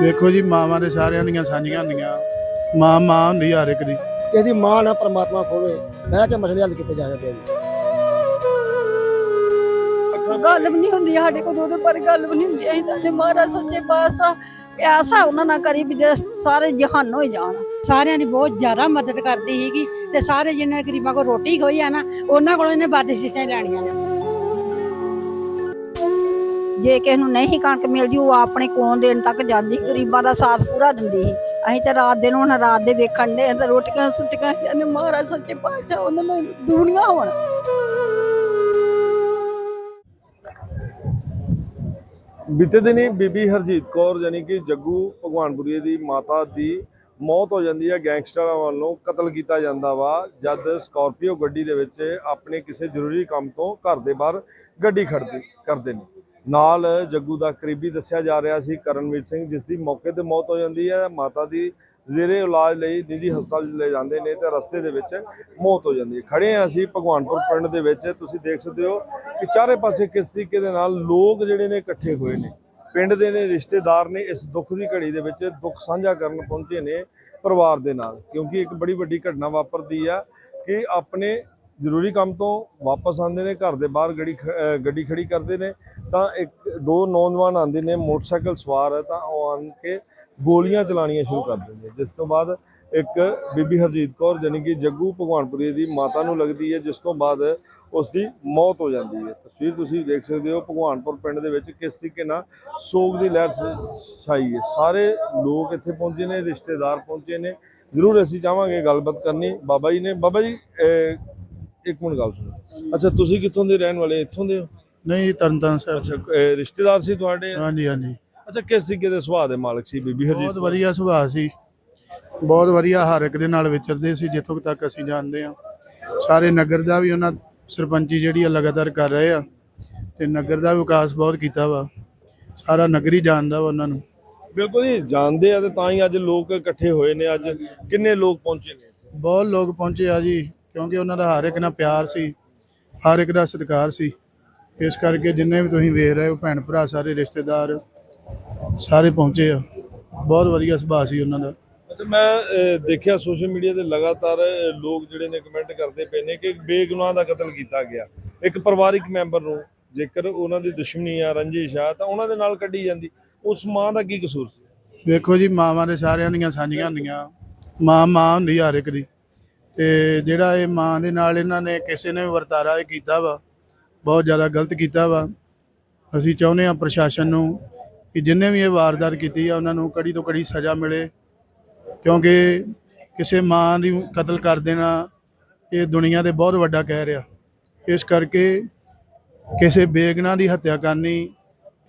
ਵੇਖੋ ਜੀ ਮਾਵਾਂ ਦੇ ਸਾਰਿਆਂ ਦੀਆਂ ਸਾਂਝੀਆਂ ਹੁੰਦੀਆਂ। ਮਾਂ ਮਾਂ ਹੁੰਦੀ ਹਰ ਇੱਕ ਦੀ। ਇਹਦੀ ਮਾਂ ਨਾ ਪਰਮਾਤਮਾ ਖੋਵੇ ਬਹਿ ਕੇ ਮਸਲੇ ਹੱਲ ਕੀਤੇ ਜਾ ਸਕਦੇ ਆ ਜੀ। ਗੱਲ ਵੀ ਨਹੀਂ ਹੁੰਦੀ ਸਾਡੇ ਕੋਲ ਉਹਦੇ ਪਰ ਗੱਲ ਵੀ ਨਹੀਂ ਹੁੰਦੀ। ਅਸੀਂ ਤਾਂ ਮਹਾਰਾਜ ਸੱਚੇ ਪਾਤਸ਼ਾਹ ਐਸਾ ਉਹਨਾਂ ਨਾਲ ਕਰੀ ਵੀ ਜੇ ਸਾਰੇ ਜਹਾਨ ਹੋਈ ਜਾਣ। ਸਾਰਿਆਂ ਦੀ ਬਹੁਤ ਜ਼ਿਆਦਾ ਮਦਦ ਕਰਦੀ ਸੀਗੀ ਤੇ ਸਾਰੇ ਜਿਨ੍ਹਾਂ ਗਰੀਬਾਂ ਕੋਲ ਰੋਟੀ ਖੋਈ ਆ ਨਾ ਉਹਨਾਂ ਕੋਲੋਂ ਇਹਨੇ ਸਿੱਸਾਂ ਲੈਣੀਆਂ ਨੇ। ਜੇ ਕਿਸੇ ਨੂੰ ਨਹੀਂ ਕਣਕ ਮਿਲਦੀ ਉਹ ਆਪਣੇ ਕੋਲ ਦੇਣ ਤੱਕ ਜਾਂਦੀ ਗਰੀਬਾਂ ਦਾ ਸਾਥ ਪੂਰਾ ਦਿੰਦੀ ਸੀ। ਅਸੀਂ ਤਾਂ ਰਾਤ ਦਿਨ ਹੁਣ ਰਾਤ ਦੇ ਵੇਖਣ ਦੇ ਰੋਟੀਆਂ ਸੁੱਟੀਆਂ ਜਾਂਦੇ ਮਹਾਰਾਜ ਸੱਚੇ ਪਾਤਸ਼ਾਹ, ਉਹਨਾਂ ਨੂੰ ਦੁਨੀਆ ਹੋਣ। ਬੀਤੇ ਦਿਨੀ ਬੀਬੀ ਹਰਜੀਤ ਕੌਰ ਯਾਨੀ ਕਿ ਜੱਗੂ ਭਗਵਾਨਪੁਰੀ ਦੀ ਮਾਤਾ ਦੀ ਮੌਤ ਹੋ ਜਾਂਦੀ ਹੈ, ਗੈਂਗਸਟਰਾਂ ਵੱਲੋਂ ਕਤਲ ਕੀਤਾ ਜਾਂਦਾ ਵਾ, ਜਦ ਸਕਾਰਪੀਓ ਗੱਡੀ ਦੇ ਵਿੱਚ ਆਪਣੇ ਕਿਸੇ ਜ਼ਰੂਰੀ ਕੰਮ ਤੋਂ ਘਰ ਦੇ ਬਾਹਰ ਗੱਡੀ ਖੜਦੀ ਕਰਦੇ ਨੇ। ਨਾਲ ਜੱਗੂ ਦਾ ਕਰੀਬੀ ਦੱਸਿਆ ਜਾ ਰਿਹਾ ਸੀ ਕਰਨਵੀਰ ਸਿੰਘ, ਜਿਸ ਦੀ ਮੌਕੇ ਤੇ ਮੌਤ ਹੋ ਜਾਂਦੀ ਹੈ। ਮਾਤਾ ਦੀ ਜ਼ੇਰੇ ਇਲਾਜ ਲਈ ਨਿੱਜੀ ਹਸਪਤਾਲ ਲੈ ਜਾਂਦੇ ਨੇ ਤੇ ਰਸਤੇ ਦੇ ਵਿੱਚ ਮੌਤ ਹੋ ਜਾਂਦੀ ਹੈ। ਖੜੇ ਹਾਂ ਅਸੀਂ ਭਗਵਾਨਪੁਰ ਪਿੰਡ ਦੇ ਵਿੱਚ। ਤੁਸੀਂ ਦੇਖ ਸਕਦੇ ਹੋ ਕਿ ਚਾਰੇ ਪਾਸੇ ਕਿਸ ਤਰੀਕੇ ਦੇ ਨਾਲ ਲੋਕ ਜਿਹੜੇ ਨੇ ਇਕੱਠੇ ਹੋਏ ਨੇ। ਪਿੰਡ ਦੇ ਨੇ ਰਿਸ਼ਤੇਦਾਰ ਨੇ ਇਸ ਦੁੱਖ ਦੀ ਘੜੀ ਦੇ ਵਿੱਚ ਦੁੱਖ ਸਾਂਝਾ ਕਰਨ ਪਹੁੰਚੇ ਨੇ ਪਰਿਵਾਰ ਦੇ ਨਾਲ। ਕਿਉਂਕਿ ਇੱਕ ਬੜੀ ਵੱਡੀ ਘਟਨਾ ਵਾਪਰਦੀ ਆ ਕਿ ਆਪਣੇ ਜ਼ਰੂਰੀ ਕੰਮ ਤੋਂ ਵਾਪਸ ਆਉਂਦੇ ਨੇ, ਘਰ ਦੇ ਬਾਹਰ ਗੱਡੀ ਖ- ਗੱਡੀ ਖੜੀ ਕਰਦੇ ਨੇ, ਤਾਂ ਇੱਕ, ਦੋ ਨੌਜਵਾਨ ਆਉਂਦੇ ਨੇ, ਮੋਟਰਸਾਈਕਲ ਸਵਾਰ ਹੈ, ਤਾਂ ਉਹ ਆਣ ਕੇ ਗੋਲੀਆਂ ਚਲਾਣੀਆਂ ਸ਼ੁਰੂ ਕਰ ਦਿੰਦੇ ਜਿਸ ਤੋਂ ਬਾਅਦ ਇੱਕ ਬੀਬੀ ਹਰਜੀਤ ਕੌਰ, ਜਾਣੀ ਕਿ ਜੱਗੂ ਭਗਵਾਨਪੁਰੀ ਦੀ ਮਾਤਾ ਨੂੰ ਲੱਗਦੀ ਹੈ, ਜਿਸ ਤੋਂ ਬਾਅਦ ਉਸ ਦੀ ਮੌਤ ਹੋ ਜਾਂਦੀ ਹੈ। ਤਸਵੀਰ ਤੁਸੀਂ ਦੇਖ ਸਕਦੇ ਹੋ, ਭਗਵਾਨਪੁਰ ਪਿੰਡ ਦੇ ਵਿੱਚ ਕਿਸ ਤਰੀਕੇ ਨਾਲ ਸੋਗ ਦੀ ਲਹਿਰ ਸ- ਛਾਈ ਹੈ। ਸਾਰੇ ਲੋਕ ਇੱਥੇ ਪਹੁੰਚੇ ਨੇ, ਰਿਸ਼ਤੇਦਾਰ ਪਹੁੰਚੇ ਨੇ। ਜ਼ਰੂਰ ਅਸੀਂ ਚਾਹਾਂਗੇ ਗੱਲਬਾਤ ਕਰਨੀ। ਬਾਬਾ ਜੀ ਨੇ, ਬਾਬਾ ਜੀ ਇੱਕ ਮਿੰਟ ਗੱਲ ਸੁਣੋ। ਅੱਛਾ ਤੁਸੀਂ ਕਿੱਥੋਂ ਦੇ ਰਹਿਣ ਵਾਲੇ? ਇੱਥੋਂ ਦੇ ਹੋ? ਨਹੀਂ ਤਰਨਤਾਰਨ ਸਾਹਿਬ। ਅੱਛਾ ਰਿਸ਼ਤੇਦਾਰ ਸੀ ਤੁਹਾਡੇ? ਹਾਂਜੀ ਹਾਂਜੀ। ਅੱਛਾ ਕਿਸ ਤਰੀਕੇ ਦੇ ਸੁਭਾਅ ਦੇ ਮਾਲਕ ਸੀ ਬੀਬੀ ਹਰਜੀਤ ਬਹੁਤ ਵਧੀਆ ਸੁਭਾਅ ਸੀ। ਬਹੁਤ ਵਧੀਆ ਹਰ ਇੱਕ ਦੇ ਨਾਲ ਵਿਚਰਦੇ ਸੀ ਜਿੱਥੋਂ ਤੱਕ ਅਸੀਂ ਜਾਣਦੇ ਹਾਂ। ਸਾਰੇ ਨਗਰ ਦਾ ਵੀ ਉਹਨਾਂ ਸਰਪੰਚੀ ਜਿਹੜੀ ਆ ਲਗਾਤਾਰ ਕਰ ਰਹੇ ਆ। ਤੇ ਨਗਰ ਦਾ ਵਿਕਾਸ ਬਹੁਤ ਕੀਤਾ ਵਾ। ਸਾਰਾ ਨਗਰ ਹੀ ਜਾਣਦਾ ਵਾ ਉਹਨਾਂ ਨੂੰ। ਬਿਲਕੁਲ ਜੀ ਜਾਣਦੇ ਆ ਤੇ ਤਾਂ ਹੀ ਅੱਜ ਲੋਕ ਇਕੱਠੇ ਹੋਏ ਨੇ। ਅੱਜ ਕਿੰਨੇ ਲੋਕ ਪਹੁੰਚੇ ਨੇ? ਬਹੁਤ ਲੋਕ ਪਹੁੰਚੇ ਆ ਜੀ। ਕਿਉਂਕਿ ਉਹਨਾਂ ਦਾ ਹਰ ਇੱਕ ਨਾਲ ਪਿਆਰ ਸੀ ਹਰ ਇੱਕ ਦਾ ਸਤਿਕਾਰ ਸੀ। ਇਸ ਕਰਕੇ ਜਿੰਨੇ ਵੀ ਤੁਸੀਂ ਵੇਖ ਰਹੇ ਹੋ ਭੈਣ ਭਰਾ ਸਾਰੇ ਰਿਸ਼ਤੇਦਾਰ ਸਾਰੇ ਪਹੁੰਚੇ ਆ। ਬਹੁਤ ਵਧੀਆ ਸੁਭਾਅ ਸੀ ਉਹਨਾਂ ਦਾ। ਅੱਛਾ ਮੈਂ ਦੇਖਿਆ ਸੋਸ਼ਲ ਮੀਡੀਆ ਤੇ ਲਗਾਤਾਰ ਲੋਕ ਜਿਹੜੇ ਨੇ ਕਮੈਂਟ ਕਰਦੇ ਪਏ ਨੇ ਕਿ ਬੇਗੁਨਾਹ ਦਾ ਕਤਲ ਕੀਤਾ ਗਿਆ। ਇੱਕ ਪਰਿਵਾਰਿਕ ਮੈਂਬਰ ਨੂੰ ਜੇਕਰ ਉਹਨਾਂ ਦੀ ਦੁਸ਼ਮਣੀ ਆ ਰੰਜਿਸ਼ ਆ ਤਾਂ ਉਹਨਾਂ ਦੇ ਨਾਲ ਕੱਢੀ ਜਾਂਦੀ। ਉਸ ਮਾਂ ਦਾ ਕੀ ਕਸੂਰ ਵੇਖੋ ਜੀ ਮਾਵਾਂ ਦੇ ਸਾਰਿਆਂ ਦੀਆਂ ਸਾਂਝੀਆਂ ਹੁੰਦੀਆਂ। ਮਾਂ ਮਾਂ ਹੁੰਦੀ ਹਰ ਇੱਕ ਦੀ। ਤੇ ਜਿਹੜਾ ਇਹ ਮਾਂ ਦੇ ਨਾਲ ਇਹਨਾਂ ਨੇ ਕਿਸੇ ਨੇ ਵੀ ਵਰਤਾਰਾ ਇਹ ਕੀਤਾ ਵਾ, ਬਹੁਤ ਜ਼ਿਆਦਾ ਗਲਤ ਕੀਤਾ ਵਾ। ਅਸੀਂ ਚਾਹੁੰਦੇ ਹਾਂ ਪ੍ਰਸ਼ਾਸਨ ਨੂੰ ਕਿ ਜਿੰਨੇ ਵੀ ਇਹ ਵਾਰਦਾਤ ਕੀਤੀ ਆ, ਉਹਨਾਂ ਨੂੰ ਕੜੀ ਤੋਂ ਕੜੀ ਸਜ਼ਾ ਮਿਲੇ। ਕਿਉਂਕਿ ਕਿਸੇ ਮਾਂ ਦੀ ਕਤਲ ਕਰ ਦੇਣਾ ਇਹ ਦੁਨੀਆ ਦੇ ਬਹੁਤ ਵੱਡਾ ਕਹਿ ਰਿਹਾ ਇਸ ਕਰਕੇ ਕਿਸੇ ਬੇਗਨਾ ਦੀ ਹੱਤਿਆ ਕਰਨੀ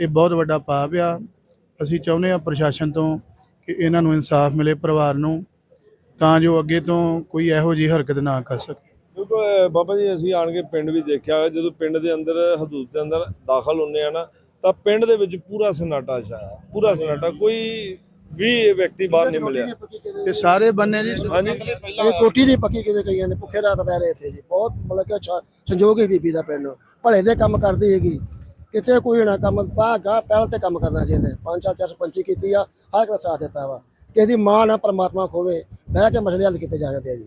ਇਹ ਬਹੁਤ ਵੱਡਾ ਪਾਪ ਆ। ਅਸੀਂ ਚਾਹੁੰਦੇ ਹਾਂ ਪ੍ਰਸ਼ਾਸਨ ਤੋਂ ਕਿ ਇਹਨਾਂ ਨੂੰ ਇਨਸਾਫ ਮਿਲੇ ਪਰਿਵਾਰ ਨੂੰ। ਤਾਂ ਜੋ ਅੱਗੇ ਤੋਂ ਕੋਈ ਇਹੋ ਜਿਹੀ ਹਰਕਤ ਨਾ ਕਰ ਸਕੇ। ਬਿਲਕੁਲ ਬਾਬਾ ਜੀ ਅਸੀਂ ਆਣ ਕੇ ਪਿੰਡ ਵੀ ਦੇਖਿਆ ਹੋਇਆ ਜਦੋਂ ਪਿੰਡ ਦੇ ਅੰਦਰ ਹਦੂਦ ਦੇ ਅੰਦਰ ਦਾਖਲ ਹੁੰਨੇ ਆ ਨਾ ਤਾਂ ਪਿੰਡ ਦੇ ਵਿੱਚ ਪੂਰਾ ਸਨਾਟਾ ਛਾਇਆ ਪੂਰਾ ਸਨਾਟਾ ਕੋਈ ਵੀ ਵਿਅਕਤੀ ਬਾਹਰ ਨਹੀਂ ਮਿਲਿਆ। ਤੇ ਸਾਰੇ ਬੰਨੇ ਜੀ ਇਹ ਕੋਠੀ ਦੀ ਪੱਕੀ ਕਿਤੇ ਕਈਆਂ ਨੇ ਭੁੱਖੇ ਰਾਤ ਪੈ ਰਹੇ ਇੱਥੇ ਜੀ। ਬਹੁਤ ਮਤਲਬ ਕਿ ਸੰਜੋਗ ਹੀ ਬੀਬੀ ਦਾ ਪਿੰਡ। ਭਲੇ ਦੇ ਕੰਮ ਕਰਦੀ ਹੈਗੀ। ਕਿਤੇ ਕੋਈ ਨਾ ਕੰਮ ਪਾਗਾ ਪਹਿਲ ਤੇ ਕੰਮ ਕਰਨਾ ਚਾਹੀਦਾ ਪੰਜ ਚਾਰ ਚਾਰ ਸਰਪੰਚੀ ਕੀਤੀ ਆ ਹਰ ਇੱਕ ਦਾ ਸਾਥ ਦਿੱਤਾ ਵਾ। ਕਿ ਇਹਦੀ ਮਾਂ ਨਾ ਪਰਮਾਤਮਾ ਖੋਵੇ ਬਹਿ ਕੇ ਮਸਲੇ ਹੱਲ ਕੀਤੇ ਜਾ ਸਕਦੇ ਆ ਜੀ।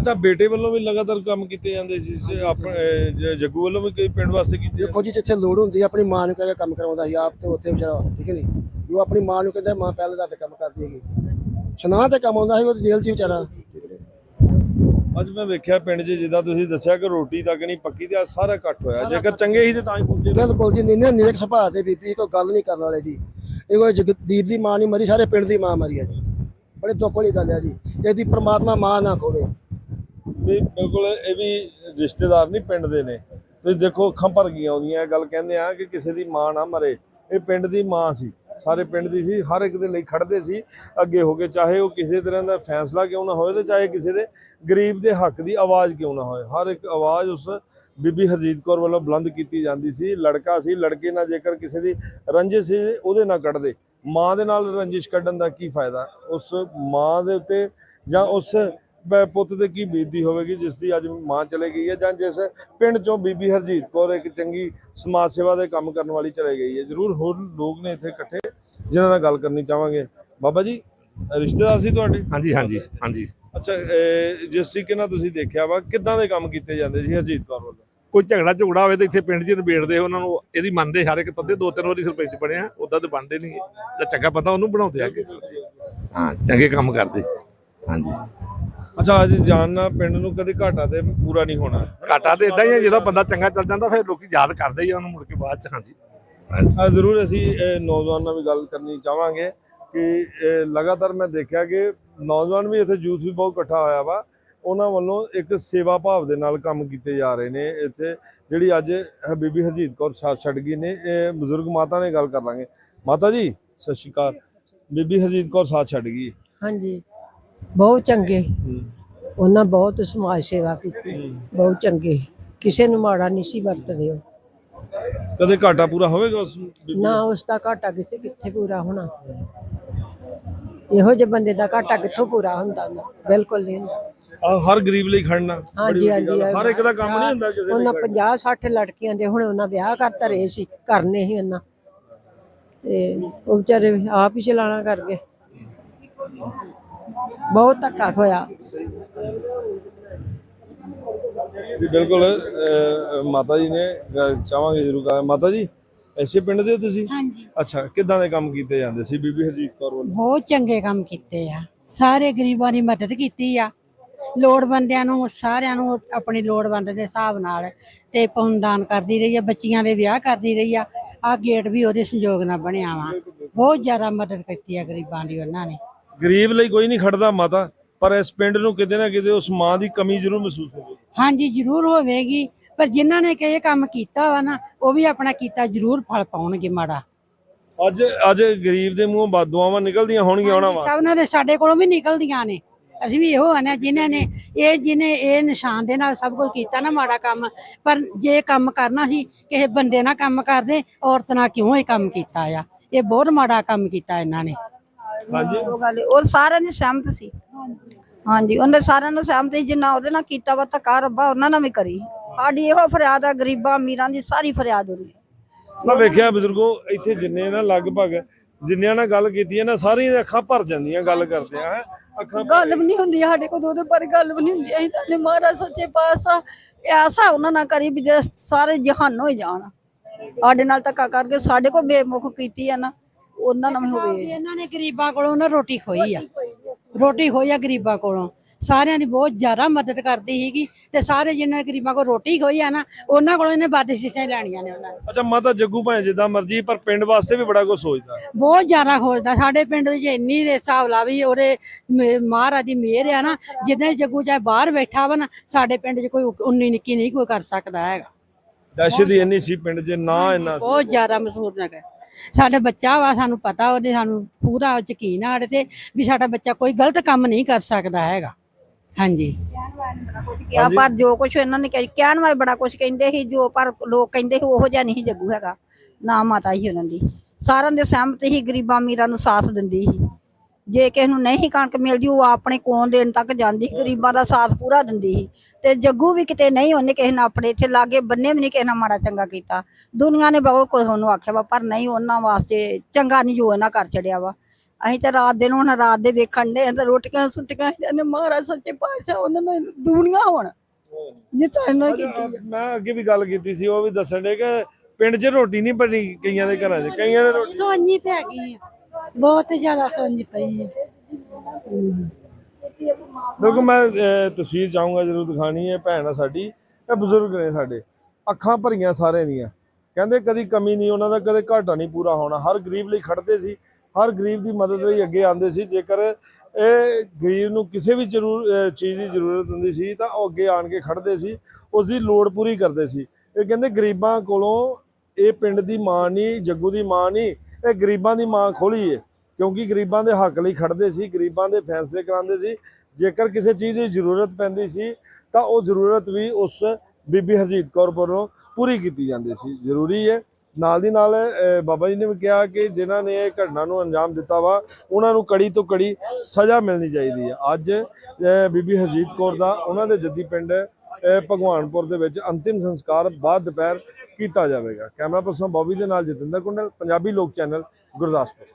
ਅੱਛਾ ਬੇਟੇ ਵੱਲੋਂ ਵੀ ਲਗਾਤਾਰ ਕੰਮ ਕੀਤੇ ਜਾਂਦੇ ਸੀ ਸ- ਆਪਣੇ ਜ- ਜੱਗੂ ਵੱਲੋਂ ਵੀ ਕੋਈ ਪਿੰਡ ਵਾਸਤੇ ਕੀਤੇ ਦੇਖੋ ਜੀ ਜਿੱਥੇ ਲੋੜ ਹੁੰਦੀ ਆ, ਆਪਣੀ ਮਾਂ ਨੂੰ ਕਹਿ ਕੇ ਕੰਮ ਕਰਵਾਉਂਦਾ ਸੀ ਆਪ ਤੇ ਉੱਥੇ ਵਿਚਾਰਾ ਠੀਕ ਨਹੀਂ ਜੋ ਆਪਣੀ ਮਾਂ ਨੂੰ ਕਹਿੰਦਾ ਮਾਂ ਪਹਿਲੇ ਦਾ ਤੇ ਕੰਮ ਕਰਦੀ ਹੈਗੀ। ਸੁਨਾਹ ਤੇ ਕੰਮ ਆਉਂਦਾ ਸੀ ਉਹ ਤੇ ਜੇਲ੍ਹ 'ਚ ਵਿਚਾਰਾ। ਅੱਜ ਮੈਂ ਵੇਖਿਆ ਪਿੰਡ 'ਚ ਜਿੱਦਾਂ ਤੁਸੀਂ ਦੱਸਿਆ ਕਿ ਰੋਟੀ ਤੱਕ ਨਹੀਂ ਪੱਕੀ ਤੇ ਅੱਜ ਸਾਰਾ ਇਕੱਠ ਹੋਇਆ। ਜੇਕਰ ਚੰਗੇ ਹੀ ਤੇ ਤਾਂ ਹੀ ਪਹੁੰਚੇ ਬਿਲਕੁਲ ਜੀ ਨਿੰਨੇ ਨੇਕ ਸੁਭਾਅ ਦੇ ਬੀਬੀ ਕੋਈ ਗੱਲ ਨਹੀਂ ਕਰਨ ਵਾਲੇ ਜੀ। ਇਹ ਕੋਈ ਜਗਦੀਪ ਦੀ ਮਾਂ ਨਹੀਂ ਮਰੀ, ਸਾਰੇ ਪਿੰਡ ਦੀ ਮਾਂ ਮਰੀ ਹੈ ਜੀ। ਬੜੇ ਦੁੱਖ ਵਾਲੀ ਗੱਲ ਹੈ ਜੀ। ਕਿ ਇਹਦੀ ਪ੍ਰਮਾਤਮਾ ਮਾਂ ਨਾ ਖੋਵੇ। ਵੀ ਬਿਲਕੁਲ ਇਹ ਵੀ ਰਿਸ਼ਤੇਦਾਰ ਨਹੀਂ, ਪਿੰਡ ਦੇ ਨੇ। ਤੁਸੀਂ ਦੇਖੋ ਅੱਖਾਂ ਭਰ ਗਈਆਂ ਆਉਂਦੀਆਂ ਇਹ ਗੱਲ ਕਹਿੰਦੇ ਆ ਕਿ ਕਿਸੇ ਦੀ ਮਾਂ ਨਾ ਮਰੇ। ਇਹ ਪਿੰਡ ਦੀ ਮਾਂ ਸੀ। ਸਾਰੇ ਪਿੰਡ ਦੀ ਸੀ, ਹਰ ਇੱਕ ਦੇ ਲਈ ਖੜਦੇ ਸੀ, ਅੱਗੇ ਹੋ ਕੇ ਚਾਹੇ ਉਹ ਕਿਸੇ ਤਰ੍ਹਾਂ ਦਾ ਫੈਸਲਾ ਕਿਉਂ ਨਾ ਹੋਏ ਤੇ ਚਾਹੇ ਕਿਸੇ ਦੇ ਗਰੀਬ ਦੇ ਹੱਕ ਦੀ ਆਵਾਜ਼ ਕਿਉਂ ਨਾ ਹੋਏ। ਹਰ ਇੱਕ ਆਵਾਜ਼ ਉਸ ਬੀਬੀ ਹਰਜੀਤ ਕੌਰ ਵੱਲੋਂ ਬੁਲੰਦ ਕੀਤੀ ਜਾਂਦੀ ਸੀ। ਲੜਕਾ ਸੀ, ਲੜਕੇ ਨਾਲ ਜੇਕਰ ਕਿਸੇ ਦੀ ਰੰਜਿਸ਼ ਸੀ, ਉਹਦੇ ਨਾਲ ਕੱਢਦੇ। ਮਾਂ ਦੇ ਨਾਲ ਰੰਜਿਸ਼ ਕੱਢਣ ਦਾ ਕੀ ਫਾਇਦਾ? ਉਸ ਮਾਂ ਦੇ ਉੱਤੇ ਜਾਂ ਉਸ ਪੁੱਤ ਤੇ ਕੀ ਬੀਤਦੀ ਹੋਵੇਗੀ ਜਿਸ ਦੀ ਅੱਜ ਮਾਂ ਚਲੇ ਗਈ ਹੈ ਜਾਂ ਜਿਸ ਪਿੰਡ ਚੋਂ ਬੀਬੀ ਹਰਜੀਤ ਕੌਰ ਇੱਕ ਚੰਗੀ ਸਮਾਜ ਸੇਵਾ ਦੇ ਕੰਮ ਕਰਨ ਵਾਲੀ ਚਲੇ ਗਈ ਹੈ। ਜ਼ਰੂਰ ਹੋਰ ਲੋਕ ਨੇ ਇੱਥੇ ਇਕੱਠੇ ਜਿਨ੍ਹਾਂ ਨਾਲ ਗੱਲ ਕਰਨੀ ਚਾਹਾਂਗੇ। ਬਾਬਾ ਜੀ ਰਿਸ਼ਤੇਦਾਰ ਸੀ ਤੁਹਾਡੇ? ਹਾਂਜੀ ਹਾਂਜੀ ਹਾਂਜੀ। ਅੱਛਾ ਜਿਸ ਤਰੀਕੇ ਨਾਲ ਤੁਸੀਂ ਦੇਖਿਆ ਵਾ ਕਿੱਦਾਂ ਦੇ ਕੰਮ ਕੀਤੇ ਜਾਂਦੇ ਸੀ ਹਰਜੀਤ ਕੌਰ ਵੱਲੋਂ? ਕੋਈ ਝਗੜਾ ਝੁਗੜਾ ਹੋਵੇ ਤਾਂ ਇੱਥੇ ਪਿੰਡ 'ਚ ਨਿਬੇੜਦੇ ਉਹਨਾਂ ਨੂੰ ਇਹਦੀ ਮੰਨਦੇ ਸਾਰੇ ਕਿ ਤੱਦੇ ਦੋ ਤਿੰਨ ਵਾਰੀ ਸਰਪੰਚ ਬਣਿਆ ਉਦਾਂ ਤੇ ਬਣਦੇ ਨਹੀਂ। ਜਿਹੜਾ ਚੰਗਾ ਪਤਾ ਉਹਨੂੰ ਬਣਾਉਂਦੇ ਆ ਅੱਗੇ। ਹਾਂ ਚੰਗੇ ਕੰਮ ਕਰਦੇ। ਹਾਂਜੀ। ਅੱਛਾ ਅੱਜ ਜਾਣਨਾ ਪਿੰਡ ਨੂੰ ਕਦੇ ਘਾਟਾ ਤੇ ਪੂਰਾ ਨਹੀਂ ਹੋਣਾ। ਘਾਟਾ ਤੇ ਇਦਾਂ ਹੀ ਹੈ ਜਦੋਂ ਬੰਦਾ ਚੰਗਾ ਚੱਲ ਜਾਂਦਾ ਫਿਰ ਲੋਕੀ ਯਾਦ ਕਰਦੇ ਹੀ ਆ ਉਹਨੂੰ ਮੁੜ ਕੇ ਬਾਅਦ 'ਚ ਹਾਂਜੀ। ਆ ਜ਼ਰੂਰ ਅਸੀਂ ਇਹ ਨੌਜਵਾਨਾਂ ਨਾਲ ਵੀ ਗੱਲ ਕਰਨੀ ਚਾਹਾਂਗੇ ਕਿ ਲਗਾਤਾਰ ਮੈਂ ਦੇਖਿਆ ਕਿ ਨੌਜਵਾਨ ਵੀ ਇੱਥੇ ਯੂਥ ਵੀ ਬਹੁਤ ਇਕੱਠਾ ਹੋਇਆ ਵਾ। ਉਹਨਾਂ ਵੱਲੋਂ ਇੱਕ ਸੇਵਾ ਭਾਵ ਦੇ ਨਾਲ ਕੰਮ ਕੀਤੇ ਜਾ ਰਹੇ ਨੇ ਇੱਥੇ। ਜਿਹੜੀ ਅੱਜ ਬੀਬੀ ਹਰਜੀਤ ਕੌਰ ਸਾਥ ਛੱਡ ਗਈ ਨੇ ਇਹ ਬਜ਼ੁਰਗ ਮਾਤਾ ਨੇ ਗੱਲ ਕਰ ਲਾਂਗੇ। ਮਾਤਾ ਜੀ ਸਤਿ ਸ਼੍ਰੀ ਅਕਾਲ। ਬੀਬੀ ਹਰਜੀਤ ਕੌਰ ਸਾਥ ਛੱਡ ਗਈ ਹਾਂਜੀ। ਬਹੁਤ ਚੰਗੇ। ਉਹਨਾਂ ਬਹੁਤ ਸਮਾਜ ਸੇਵਾ ਕੀਤੀ। ਬਹੁਤ ਚੰਗੇ। ਕਿਸੇ ਨੂੰ ਮਾੜਾ ਨਹੀਂ ਸੀ ਵਰਤਦੇ ਉਹ। ਕਦੇ ਘਾਟਾ ਪੂਰਾ ਹੋਵੇਗਾ ਉਸ ਨਾ? ਉਸ ਦਾ ਘਾਟਾ ਕਿਤੇ ਕਿੱਥੇ ਪੂਰਾ ਹੋਣਾ। ਇਹੋ ਜਿਹੇ ਬੰਦੇ ਦਾ ਘਾਟਾ ਕਿੱਥੋਂ ਪੂਰਾ ਹੁੰਦਾ ਬਿਲਕੁਲ ਨਹੀਂ ਹੁੰਦਾ। ਹਰ ਗਰੀਬ ਲਈ ਖੜਨਾ ਹਾਂਜੀ ਹਾਂਜੀ। ਹਰ ਇੱਕ ਦਾ ਕੰਮ ਨਹੀਂ ਹੁੰਦਾ ਕਿਸੇ ਉਹਨਾਂ ਖੜਨਾ। 50 60 ਲੜਕੀਆਂ ਦੇ ਹੁਣ ਉਹਨਾਂ ਵਿਆਹ ਕਰ ਧਰੇ ਸੀ। ਕਰਨੇ ਸੀ ਉਹਨਾਂ। ਤੇ ਉਹ ਵਿਚਾਰੇ ਆਪ ਹੀ ਚਲਾਣਾ ਕਰ ਗਏ। ਬਹੁਤ ਧੱਕਾ ਹੋਇਆ। ਜੀ ਬਿਲਕੁਲ ਅਹ, ਮਾਤਾ ਜੀ ਨੇ ਚਾਹਾਂਗੇ ਜ਼ਰੂਰ ਕਰਾਂ ਮਾਤਾ ਜੀ ਐਸੇ ਪਿੰਡ ਦੇ ਹੋ ਤੁਸੀਂ? ਹਾਂਜੀ। ਅੱਛਾ ਕਿੱਦਾਂ ਦੇ ਕੰਮ ਕੀਤੇ ਜਾਂਦੇ ਸੀ? ਬੀਬੀ ਹਰਜੀਤ ਕੌਰ ਵੱਲੋਂ। ਬਹੁਤ ਚੰਗੇ ਕੰਮ ਕੀਤੇ ਆ। ਸਾਰੇ ਗਰੀਬਾਂ ਦੀ ਮਦਦ ਕੀਤੀ ਆ। ਲੋੜਵੰਦਿਆਂ ਨੂੰ ਸਾਰਿਆਂ ਨੂੰ ਆਪਣੀ ਲੋੜਵੰਦ ਦੇ ਹਿਸਾਬ ਨਾਲ ਤੇ ਪਹੁੰਚਦਾਨ ਕਰਦੀ ਰਹੀ ਆ ਬੱਚੀਆਂ ਦੇ ਵਿਆਹ ਕਰਦੀ ਰਹੀ ਆ। ਆ ਗੇਟ ਵੀ ਉਹਦੇ ਸੰਯੋਗ ਨਾਲ ਬਣਿਆ ਵਾ। ਬਹੁਤ ਜ਼ਿਆਦਾ ਮਦਦ ਕੀਤੀ ਆ ਗਰੀਬਾਂ ਦੀ ਉਹਨਾਂ ਨੇ। ਗਰੀਬ ਲਈ ਕੋਈ ਨਹੀਂ ਖੜਦਾ ਮਾਤਾ ਪਰ ਇਸ ਪਿੰਡ ਨੂੰ ਕਿਤੇ ਨਾ ਕਿਤੇ ਉਸ ਮਾਂ ਦੀ ਕਮੀ ਜ਼ਰੂਰ ਮਹਿਸੂਸ ਹੋਵੇ ਹਾਂਜੀ ਜ਼ਰੂਰ ਹੋਵੇਗੀ ਪਰ ਜਿਨ੍ਹਾਂ ਨੇ ਕਿ ਇਹ ਕੰਮ ਕੀਤਾ ਵਾ ਨਾ ਉਹ ਵੀ ਆਪਣਾ ਕੀਤਾ ਜ਼ਰੂਰ ਫਲ ਪਾਉਣਗੇ ਮਾੜਾ। ਅੱਜ ਅੱਜ ਗਰੀਬ ਦੇ ਮੂੰਹੋਂ ਬਦਦੁਆਵਾਂ ਨਿਕਲਦੀਆਂ ਹੋਣਗੀਆਂ ਉਹਨਾਂ ਵਾ। ਸਭ ਦੇ ਸਾਡੇ ਕੋਲੋਂ ਵੀ ਨਿਕਲਦੀਆਂ ਨੇ। ਅਸੀਂ ਵੀ ਇਹੋ ਆਨੇ ਜਿਨ੍ਹਾਂ ਨੇ ਇਹ ਜਿਹਨੇ ਇਹ ਨਿਸ਼ਾਨ ਦੇ ਨਾਲ ਸਭ ਕੁਝ ਕੀਤਾ ਨਾ ਮਾੜਾ ਕੰਮ ਪਰ ਜੇ ਕੰਮ ਕਰਨਾ ਸੀ ਕਿਸੇ ਬੰਦੇ ਨਾਲ ਕੰਮ ਕਰਦੇ ਔਰਤ ਨਾਲ ਕਿਉਂ ਇਹ ਕੰਮ ਕੀਤਾ ਆ? ਇਹ ਬਹੁਤ ਮਾੜਾ ਕੰਮ ਕੀਤਾ ਇਹਨਾਂ ਨੇ। ਹਾਂਜੀ। ਉਹ ਗੱਲ ਉਹ ਸਾਰਿਆਂ ਨੇ ਸਹਿਮਤ ਸੀ। ਹਾਂਜੀ ਉਹਨੇ ਸਾਰਿਆਂ ਨੂੰ ਸਹਿਮਤ ਸੀ ਜਿੰਨਾ ਉਹਦੇ ਨਾਲ ਕੀਤਾ ਵਾ ਧੱਕਾ ਰੱਬਾ ਉਹਨਾਂ ਨਾਲ ਵੀ ਕਰੀ। ਸਾਡੀ ਇਹੋ ਫਰਿਆਦ ਆ ਗਰੀਬਾਂ ਅਮੀਰਾਂ ਦੀ ਸਾਰੀ ਫਰਿਆਦ ਹੋਈ ਮੈਂ ਵੇਖਿਆ ਬਜ਼ੁਰਗੋ ਇੱਥੇ ਜਿੰਨੇ ਨਾ ਲਗਭਗ ਜਿੰਨਿਆਂ ਨਾਲ ਗੱਲ ਕੀਤੀ ਹੈ ਨਾ ਸਾਰੀਆਂ ਦੀਆਂ ਅੱਖਾਂ ਭਰ ਜਾਂਦੀਆਂ ਗੱਲ ਕਰਦੇ ਆ। ਅੱਖਾਂ ਗੱਲ ਵੀ ਨਹੀਂ ਹੁੰਦੀ ਸਾਡੇ ਕੋਲ ਉਹਦੇ ਗੱਲ ਵੀ ਨਹੀਂ ਹੁੰਦੀ। ਅਸੀਂ ਤਾਂ ਨੇ ਮਹਾਰਾਜ ਸੱਚੇ ਪਾਤਸ਼ਾਹ ਐਸਾ ਉਹਨਾਂ ਨਾਲ ਕਰੀ ਵੀ ਸਾਰੇ ਜਹਾਨ ਹੋ ਜਾਣ। ਸਾਡੇ ਨਾਲ ਧੱਕਾ ਕਰਕੇ ਸਾਡੇ ਕੋਲ ਬੇਮੁਖ ਕੀਤੀ ਆ ਨਾ। ਉਹਨਾਂ ਨਾਲ ਵੀ ਹੋਵੇ। ਇਹਨਾਂ ਨੇ ਗਰੀਬਾਂ ਕੋਲੋਂ ਨਾ ਰੋਟੀ ਖੋਈ ਆ। ਰੋਟੀ ਖੋਈ ਆ ਗਰੀਬਾਂ ਕੋਲੋਂ। ਸਾਰਿਆਂ ਦੀ ਬਹੁਤ ਜ਼ਿਆਦਾ ਮਦਦ ਕਰਦੀ ਸੀਗੀ ਤੇ ਸਾਰੇ ਜਿਨ੍ਹਾਂ ਨੇ ਗਰੀਬਾਂ ਕੋਲ ਰੋਟੀ ਖੋਈ ਆ ਨਾ ਉਹਨਾਂ ਕੋਲੋਂ ਇਹਨੇ ਵੱਧ ਸਿੱਖਿਆ ਲੈਣੀਆਂ ਨੇ ਉਹਨਾਂ ਨੇ। ਅੱਛਾ ਮਾਤਾ ਜੱਗੂ ਭਾਵੇਂ ਜਿੱਦਾਂ ਮਰਜ਼ੀ ਪਰ ਪਿੰਡ ਵਾਸਤੇ ਵੀ ਬੜਾ ਕੁਝ ਸੋਚਦਾ। ਬਹੁਤ ਜ਼ਿਆਦਾ ਖੋਜਦਾ ਸਾਡੇ ਪਿੰਡ ਵਿੱਚ ਇੰਨੀ ਦੇ ਹਿਸਾਬ ਲਾ ਵੀ ਉਹਦੇ ਮਹਾਰਾਜ ਦੀ ਮਿਹਰ ਆ ਨਾ ਜਿੱਦਾਂ ਜੱਗੂ ਚਾਹੇ ਬਾਹਰ ਬੈਠਾ ਵਾ ਨਾ ਸਾਡੇ ਪਿੰਡ 'ਚ ਕੋਈ ਉਨੀ ਨਿੱਕੀ ਨਹੀਂ ਕੋਈ ਕਰ ਸਕਦਾ ਹੈਗਾ। ਦਹਿਸ਼ਤ ਹੀ ਇੰਨੀ ਸੀ ਪਿੰਡ 'ਚ ਨਾ ਇੰਨਾ ਬਹੁਤ ਜ਼ਿਆਦਾ ਮਸ਼ਹੂਰ ਨਗਰ। ਸਾਡੇ ਬੱਚਾ ਵਾ ਸਾਨੂੰ ਪਤਾ ਉਹਦੇ ਸਾਨੂੰ ਪੂਰਾ ਯਕੀਨ ਆ ਤੇ ਵੀ ਸਾਡਾ ਬੱਚਾ ਕੋਈ ਗਲਤ ਕੰਮ ਨਹੀਂ ਕਰ ਸਕਦਾ ਹੈਗਾ। ਹਾਂਜੀ। ਕਿਹਾ ਪਰ ਜੋ ਕੁਝ ਇਹਨਾਂ ਨੇ ਕਹਿ- ਕਹਿਣ ਵਾਲੇ ਬੜਾ ਕੁਝ ਕਹਿੰਦੇ ਸੀ ਜੋ ਪਰ ਲੋਕ ਕਹਿੰਦੇ ਸੀ ਉਹੋ ਜਿਹਾ ਨਹੀਂ ਸੀ ਜੱਗੂ ਹੈਗਾ। ਨਾ ਮਾਤਾ ਹੀ ਉਹਨਾਂ ਦੀ। ਸਾਰਿਆਂ ਦੇ ਸਹਿਮਤ ਹੀ ਗਰੀਬਾਂ ਅਮੀਰਾਂ ਨੂੰ ਸਾਥ ਦਿੰਦੀ ਸੀ। ਜੇ ਕਿਸੇ ਨੂੰ ਨਹੀਂ ਕਣਕ ਮਿਲਦੀ ਉਹ ਆਪਣੇ ਕੋਲ ਦੇਣ ਤੱਕ ਜਾਂਦੀ ਸੀ ਗਰੀਬਾਂ ਦਾ ਸਾਥ ਪੂਰਾ ਦਿੰਦੀ ਸੀ। ਤੇ ਜੱਗੂ ਵੀ ਕਿਤੇ ਨਹੀਂ ਉਹਨੇ ਕਿਸੇ ਨਾਲ ਆਪਣੇ ਇੱਥੇ ਲਾਗੇ ਬੰਨੇ ਵੀ ਨਹੀਂ ਕਿਸੇ ਨਾਲ ਮਾੜਾ ਚੰਗਾ ਕੀਤਾ। ਦੁਨੀਆ ਨੇ ਬਹੁਤ ਕੁਝ ਉਹਨੂੰ ਆਖਿਆ ਵਾ ਪਰ ਨਹੀਂ ਉਹਨਾਂ ਵਾਸਤੇ ਚੰਗਾ ਨਹੀਂ ਜੋ ਇਹਨਾਂ ਕਰ ਚੜਿਆ ਵਾ। ਅਸੀਂ ਤਾਂ ਰਾਤ ਦਿਨ ਹੁਣ ਰਾਤ ਦੇ ਵੇਖਣ ਦੇ ਤੇ ਰੋਟੀਆਂ ਸੁੱਟੀਆਂ ਜਾਂਦੇ ਮਹਾਰਾਜ ਸੱਚੇ ਪਾਤਸ਼ਾਹ ਉਹਨਾਂ ਨੇ ਦੁਨੀਆ ਹੋਣ। ਜਿੱਤਾਂ ਇਹਨਾਂ ਨੇ ਕੀਤੀ ਆ। ਮੈਂ ਅੱਗੇ ਵੀ ਗੱਲ ਕੀਤੀ ਸੀ ਉਹ ਵੀ ਦੱਸਣ ਦੇ ਕਿ ਪਿੰਡ 'ਚ ਰੋਟੀ ਨਹੀਂ ਬਣੀ ਕਈਆਂ ਦੇ ਘਰਾਂ 'ਚ ਕਈਆਂ ਨੇ ਰੋਟੀ ਸੋਨੀ ਪੈ ਗਈ ਆ। ਬਹੁਤ ਜ਼ਿਆਦਾ ਸੋਨੀ ਪਈ ਹੈ। ਦੇਖੋ ਮੈਂ ਅਹ, ਤਸਵੀਰ ਚਾਹੂੰਗਾ ਜਰੂਰ ਦਿਖਾਣੀ ਹੈ ਭੈਣ ਆ ਸਾਡੀ। ਇਹ ਬਜ਼ੁਰਗ ਨੇ ਸਾਡੇ। ਅੱਖਾਂ ਭਰੀਆਂ ਸਾਰਿਆਂ ਦੀਆਂ। ਕਹਿੰਦੇ ਕਦੀ ਕਮੀ ਨਹੀਂ ਉਹਨਾਂ ਦਾ ਕਦੇ ਘਾਟਾ ਨਹੀਂ ਪੂਰਾ ਹੋਣਾ। ਹਰ ਗਰੀਬ ਲਈ ਖੜਦੇ ਸੀ ਹਰ ਗਰੀਬ ਦੀ ਮਦਦ ਲਈ ਅੱਗੇ ਆਉਂਦੇ ਸੀ। ਜੇਕਰ ਇਹ ਗਰੀਬ ਨੂੰ ਕਿਸੇ ਵੀ ਜ਼ਰੂਰ ਅਹ, ਚੀਜ਼ ਦੀ ਜ਼ਰੂਰਤ ਹੁੰਦੀ ਸੀ ਤਾਂ ਉਹ ਅੱਗੇ ਆਣ ਕੇ ਖੜਦੇ ਸੀ। ਉਸ ਦੀ ਲੋੜ ਪੂਰੀ ਕਰਦੇ ਸੀ। ਇਹ ਕਹਿੰਦੇ ਗਰੀਬਾਂ ਕੋਲੋਂ ਇਹ ਪਿੰਡ ਦੀ ਮਾਂ ਨਹੀਂ ਜੱਗੂ ਦੀ ਮਾਂ ਨਹੀਂ ਇਹ ਗਰੀਬਾਂ ਦੀ ਮਾਂ ਖੋਲੀ ਹੈ ਕਿਉਂਕਿ ਗਰੀਬਾਂ ਦੇ ਹੱਕ ਲਈ ਖੜਦੇ ਸੀ, ਗਰੀਬਾਂ ਦੇ ਫੈਸਲੇ ਕਰਾਉਂਦੇ ਸੀ। ਜੇਕਰ ਕਿਸੇ ਚੀਜ਼ ਦੀ ਜ਼ਰੂਰਤ ਪੈਂਦੀ ਸੀ, ਤਾਂ ਉਹ ਜ਼ਰੂਰਤ ਵੀ ਉਸ ਬੀਬੀ ਹਰਜੀਤ ਕੌਰ ਵੱਲੋਂ ਪੂਰੀ ਕੀਤੀ ਜਾਂਦੀ ਸੀ। ਜ਼ਰੂਰੀ ਹੈ ਨਾਲ ਦੀ ਨਾਲ ਬਾਬਾ ਜੀ ਨੇ ਵੀ ਕਿਹਾ ਕਿ ਜਿਨ੍ਹਾਂ ਨੇ ਇਹ ਘਟਨਾ ਨੂੰ ਅੰਜਾਮ ਦਿੱਤਾ ਵਾ, ਉਹਨਾਂ ਨੂੰ ਕੜੀ ਤੋਂ ਕੜੀ ਸਜ਼ਾ ਮਿਲਣੀ ਚਾਹੀਦੀ ਹੈ ਅੱਜ ਬੀਬੀ ਹਰਜੀਤ ਕੌਰ ਦਾ, ਉਹਨਾਂ ਦੇ ਜੱਦੀ ਪਿੰਡ ਭਗਵਾਨਪੁਰ ਦੇ ਵਿੱਚ ਅੰਤਿਮ ਸੰਸਕਾਰ ਬਾਅਦ ਦੁਪਹਿਰ ਕੀਤਾ ਜਾਵੇਗਾ। ਕੈਮਰਾ ਪਰਸਨ ਬੌਬੀ ਦੇ ਨਾਲ ਜਤਿੰਦਰ ਕੁੰਡਲ, ਪੰਜਾਬੀ ਲੋਕ ਚੈਨਲ, ਗੁਰਦਾਸਪੁਰ।